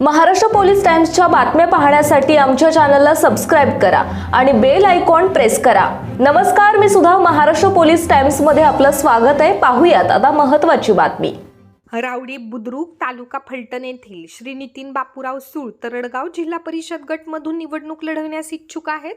Maharashtra police टाइम्सच्या बातम्या पाहण्यासाठी आमच्या चॅनलला सबस्क्राईब करा आणि बेल आयकॉन प्रेस करा. नमस्कार मी सुद्धा महाराष्ट्र पोलीस टाइम्समध्ये आपलं स्वागत आहे. पाहूयात आता महत्वाची बातमी. रावडी बुद्रुक तालुका फलटण येथील श्री नितीन बापूराव सूळ तरडगाव जिल्हा परिषद गटमधून निवडणूक लढवण्यास इच्छुक आहेत.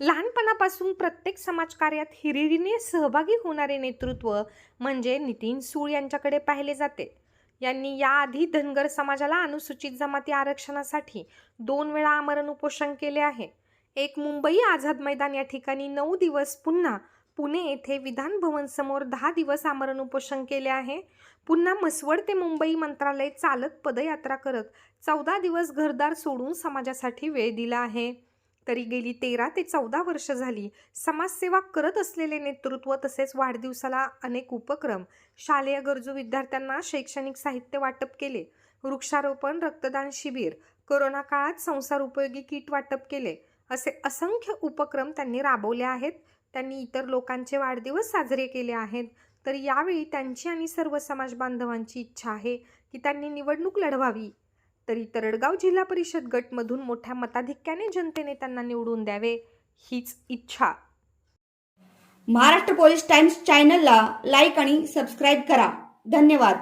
लहानपणापासून प्रत्येक समाजकार्यात हिरिरीने सहभागी होणारे नेतृत्व म्हणजे नितीन सूळ यांच्याकडे पाहिले जाते. यांनी याआधी धनगर समाजाला अनुसूचित जमाती आरक्षणासाठी दोन वेळा आमरण उपोषण केले आहे. एक मुंबई आझाद मैदान या ठिकाणी नऊ दिवस पुन्हा पुणे येथे विधान भवन समोर दहा दिवस आमरण उपोषण केले आहे. पुन्हा मसवड ते मुंबई मंत्रालय चालत पदयात्रा करत चौदा दिवस घरदार सोडून समाजासाठी वेळ दिला आहे. तरी गेली तेरा ते चौदा वर्ष झाली. समाजसेवा करत असलेले नेतृत्व तसेच वाढदिवसाला अनेक उपक्रम. शालेय गरजू विद्यार्थ्यांना शैक्षणिक साहित्य वाटप केले. वृक्षारोपण रक्तदान शिबिर कोरोना काळात संसार उपयोगी किट वाटप केले. असे असंख्य उपक्रम त्यांनी राबवले आहेत. त्यांनी इतर लोकांचे वाढदिवस साजरे केले आहेत. तर यावेळी त्यांची आणि सर्व समाज बांधवांची इच्छा आहे की त्यांनी निवडणूक लढवावी. तरी तरडगाव जिल्हा परिषद गटमधून मोठ्या मताधिक्याने जनतेने त्यांना निवडून द्यावे हीच इच्छा. महाराष्ट्र पोलीस टाइम्स चॅनलला लाईक आणि सबस्क्राईब करा. धन्यवाद.